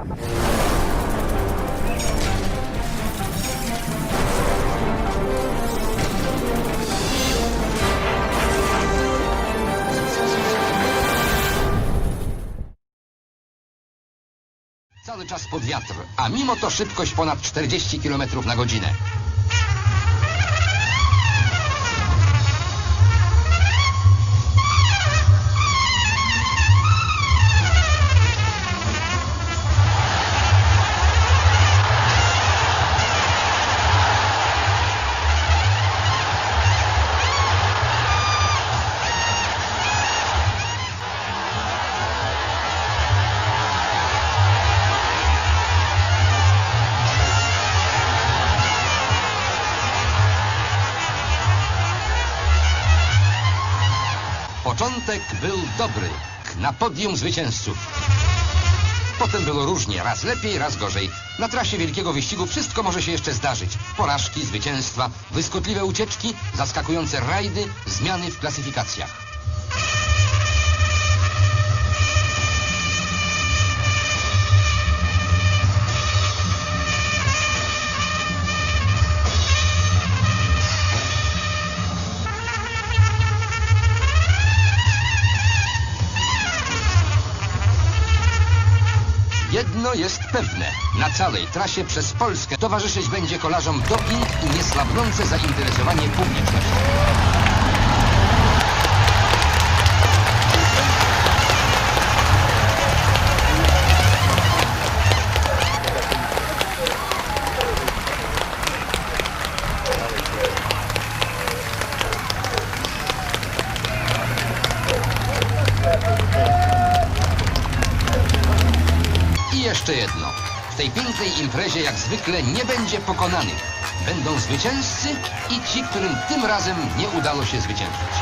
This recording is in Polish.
Cały czas pod wiatr, a mimo to szybkość ponad 40 km na godzinę. Początek był dobry. Na podium zwycięzców. Potem było różnie, raz lepiej, raz gorzej. Na trasie wielkiego wyścigu wszystko może się jeszcze zdarzyć. Porażki, zwycięstwa, błyskotliwe ucieczki, zaskakujące rajdy, zmiany w klasyfikacjach. Jedno jest pewne. Na całej trasie przez Polskę towarzyszyć będzie kolarzom doping i niesłabnące zainteresowanie publiczności. Jeszcze jedno. W tej pięknej imprezie jak zwykle nie będzie pokonanych. Będą zwycięzcy i ci, którym tym razem nie udało się zwyciężyć.